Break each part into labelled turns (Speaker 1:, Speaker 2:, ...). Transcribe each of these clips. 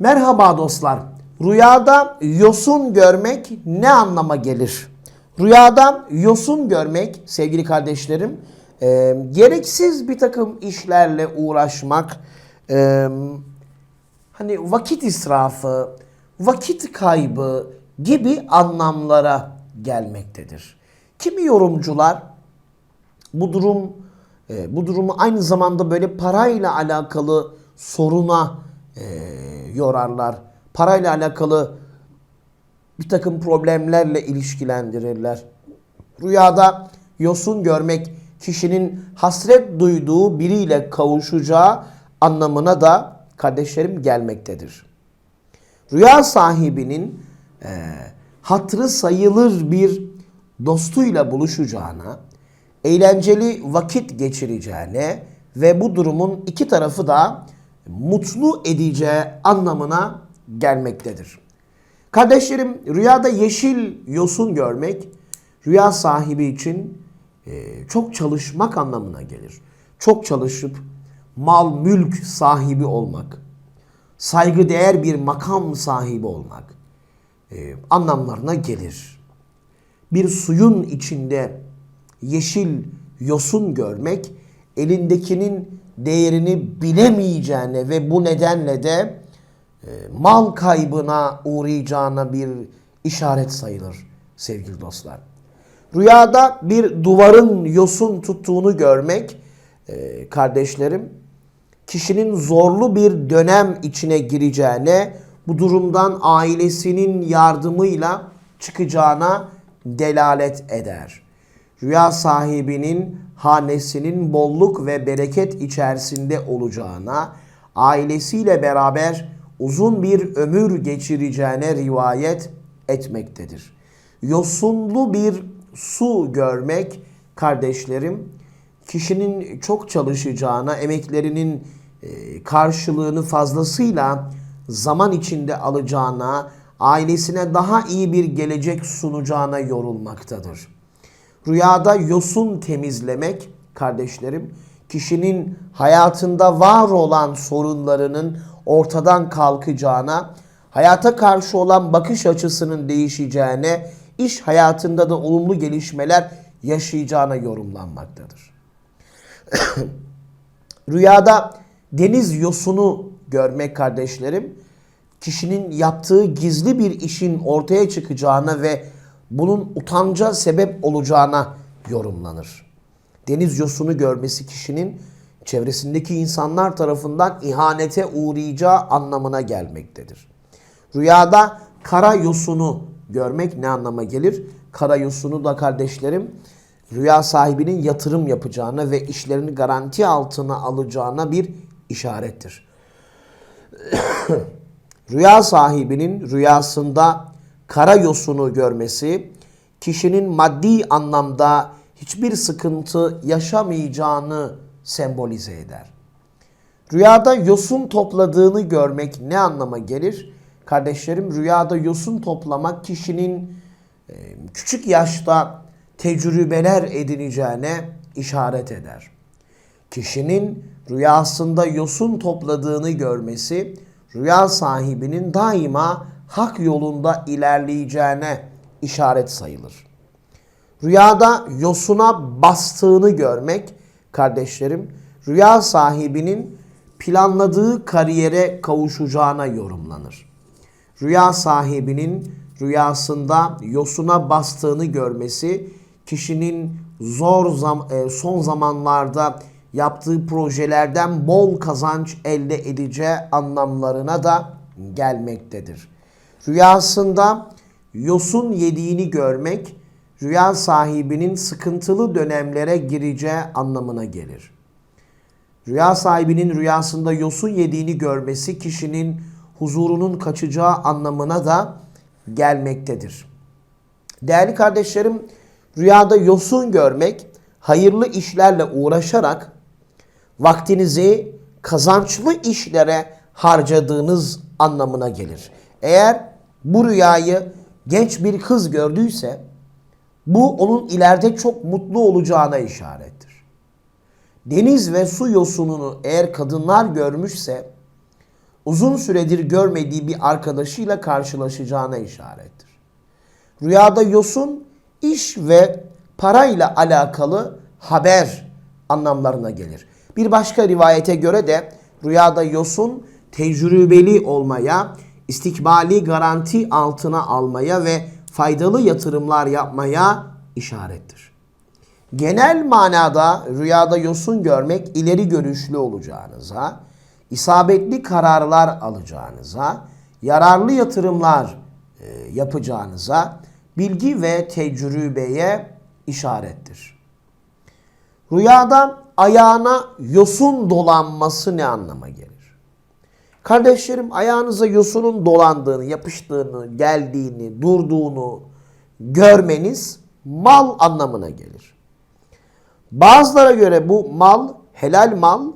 Speaker 1: Merhaba dostlar. Rüyada yosun görmek ne anlama gelir? Rüyada yosun görmek sevgili kardeşlerim e, gereksiz bir takım işlerle uğraşmak, e, hani vakit israfı, vakit kaybı gibi anlamlara gelmektedir. Kimi yorumcular bu durum e, bu durumu aynı zamanda böyle parayla alakalı soruna e, yorarlar. Parayla alakalı bir takım problemlerle ilişkilendirirler. Rüyada yosun görmek kişinin hasret duyduğu biriyle kavuşacağı anlamına da kardeşlerim gelmektedir. Rüya sahibinin e, hatrı sayılır bir dostuyla buluşacağına, eğlenceli vakit geçireceğine ve bu durumun iki tarafı da mutlu edeceği anlamına gelmektedir. Kardeşlerim rüyada yeşil yosun görmek rüya sahibi için e, çok çalışmak anlamına gelir. Çok çalışıp mal mülk sahibi olmak, saygıdeğer bir makam sahibi olmak e, anlamlarına gelir. Bir suyun içinde yeşil yosun görmek elindekinin değerini bilemeyeceğine ve bu nedenle de e, mal kaybına uğrayacağına bir işaret sayılır sevgili dostlar. Rüyada bir duvarın yosun tuttuğunu görmek e, kardeşlerim kişinin zorlu bir dönem içine gireceğine, bu durumdan ailesinin yardımıyla çıkacağına delalet eder. Rüya sahibinin hanesinin bolluk ve bereket içerisinde olacağına, ailesiyle beraber uzun bir ömür geçireceğine rivayet etmektedir. Yosunlu bir su görmek kardeşlerim, kişinin çok çalışacağına, emeklerinin e, karşılığını fazlasıyla zaman içinde alacağına, ailesine daha iyi bir gelecek sunacağına yorulmaktadır. Rüyada yosun temizlemek kardeşlerim, kişinin hayatında var olan sorunlarının ortadan kalkacağına, hayata karşı olan bakış açısının değişeceğine, iş hayatında da olumlu gelişmeler yaşayacağına yorumlanmaktadır. Rüyada deniz yosunu görmek kardeşlerim, kişinin yaptığı gizli bir işin ortaya çıkacağına ve bunun utanca sebep olacağına yorumlanır. Deniz yosunu görmesi kişinin çevresindeki insanlar tarafından ihanete uğrayacağı anlamına gelmektedir. Rüyada kara yosunu görmek ne anlama gelir? Kara yosunu da kardeşlerim rüya sahibinin yatırım yapacağına ve işlerini garanti altına alacağına bir işarettir. rüya sahibinin rüyasında kara yosunu görmesi kişinin maddi anlamda hiçbir sıkıntı yaşamayacağını sembolize eder. Rüyada yosun topladığını görmek ne anlama gelir? Kardeşlerim rüyada yosun toplamak kişinin e, küçük yaşta tecrübeler edineceğine işaret eder. Kişinin rüyasında yosun topladığını görmesi rüya sahibinin daima hak yolunda ilerleyeceğine işaret sayılır. Rüyada yosuna bastığını görmek kardeşlerim rüya sahibinin planladığı kariyere kavuşacağına yorumlanır. Rüya sahibinin rüyasında yosuna bastığını görmesi kişinin zor zam e, son zamanlarda yaptığı projelerden bol kazanç elde edeceği anlamlarına da gelmektedir. Rüyasında yosun yediğini görmek rüya sahibinin sıkıntılı dönemlere gireceği anlamına gelir. Rüya sahibinin rüyasında yosun yediğini görmesi kişinin huzurunun kaçacağı anlamına da gelmektedir. Değerli kardeşlerim, rüyada yosun görmek, hayırlı işlerle uğraşarak vaktinizi kazançlı işlere harcadığınız anlamına gelir. Eğer bu rüyayı genç bir kız gördüyse bu onun ileride çok mutlu olacağına işarettir. Deniz ve su yosununu eğer kadınlar görmüşse uzun süredir görmediği bir arkadaşıyla karşılaşacağına işarettir. Rüyada yosun iş ve parayla alakalı haber anlamlarına gelir. Bir başka rivayete göre de rüyada yosun tecrübeli olmaya, istikbali garanti altına almaya ve faydalı yatırımlar yapmaya işarettir. Genel manada rüyada yosun görmek ileri görüşlü olacağınıza, isabetli kararlar alacağınıza, yararlı yatırımlar e, yapacağınıza, bilgi ve tecrübeye işarettir. Rüyada ayağına yosun dolanması ne anlama gelir? Kardeşlerim ayağınıza yosunun dolandığını, yapıştığını, geldiğini, durduğunu görmeniz mal anlamına gelir. Bazılara göre bu mal helal mal,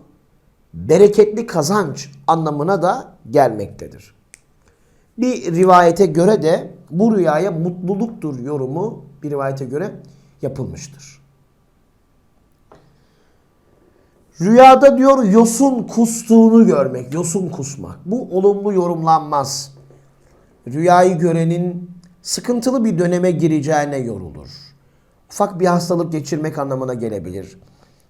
Speaker 1: bereketli kazanç anlamına da gelmektedir. Bir rivayete göre de bu rüyaya mutluluktur yorumu bir rivayete göre yapılmıştır. Rüyada diyor yosun kustuğunu görmek, yosun kusmak. Bu olumlu yorumlanmaz. Rüyayı görenin sıkıntılı bir döneme gireceğine yorulur. Ufak bir hastalık geçirmek anlamına gelebilir.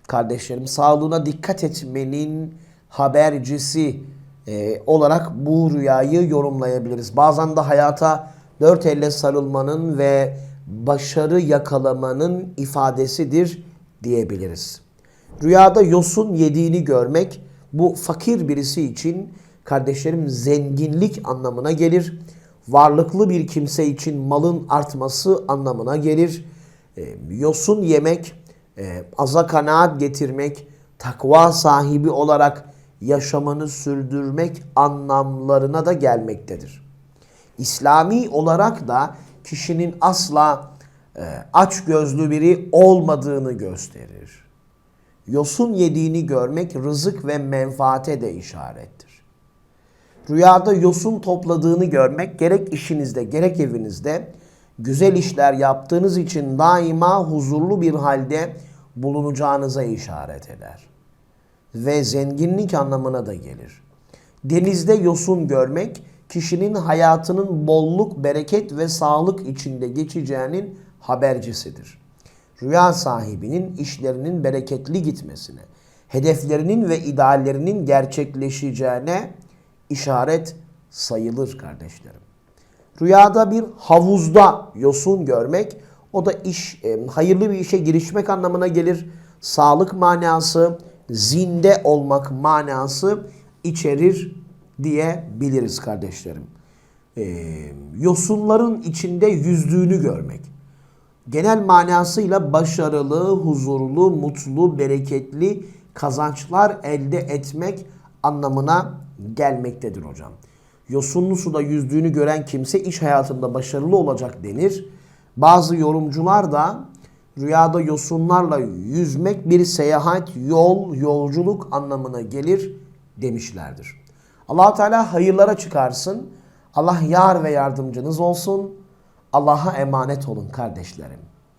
Speaker 1: Kardeşlerim sağlığına dikkat etmenin habercisi e, olarak bu rüyayı yorumlayabiliriz. Bazen de hayata dört elle sarılmanın ve başarı yakalamanın ifadesidir diyebiliriz. Rüyada yosun yediğini görmek bu fakir birisi için kardeşlerim zenginlik anlamına gelir. Varlıklı bir kimse için malın artması anlamına gelir. E, yosun yemek, e, aza kanaat getirmek, takva sahibi olarak yaşamını sürdürmek anlamlarına da gelmektedir. İslami olarak da kişinin asla e, aç gözlü biri olmadığını gösterir. Yosun yediğini görmek rızık ve menfaate de işarettir. Rüyada yosun topladığını görmek gerek işinizde gerek evinizde güzel işler yaptığınız için daima huzurlu bir halde bulunacağınıza işaret eder. Ve zenginlik anlamına da gelir. Denizde yosun görmek kişinin hayatının bolluk, bereket ve sağlık içinde geçeceğinin habercisidir. Rüya sahibinin işlerinin bereketli gitmesine, hedeflerinin ve ideallerinin gerçekleşeceğine işaret sayılır kardeşlerim. Rüyada bir havuzda yosun görmek o da iş e, hayırlı bir işe girişmek anlamına gelir. Sağlık manası, zinde olmak manası içerir diyebiliriz kardeşlerim. E, yosunların içinde yüzdüğünü görmek. Genel manasıyla başarılı, huzurlu, mutlu, bereketli kazançlar elde etmek anlamına gelmektedir hocam. Yosunlu suda yüzdüğünü gören kimse iş hayatında başarılı olacak denir. Bazı yorumcular da rüyada yosunlarla yüzmek bir seyahat, yol, yolculuk anlamına gelir demişlerdir. allah Teala hayırlara çıkarsın. Allah yar ve yardımcınız olsun. Allah'a emanet olun kardeşlerim.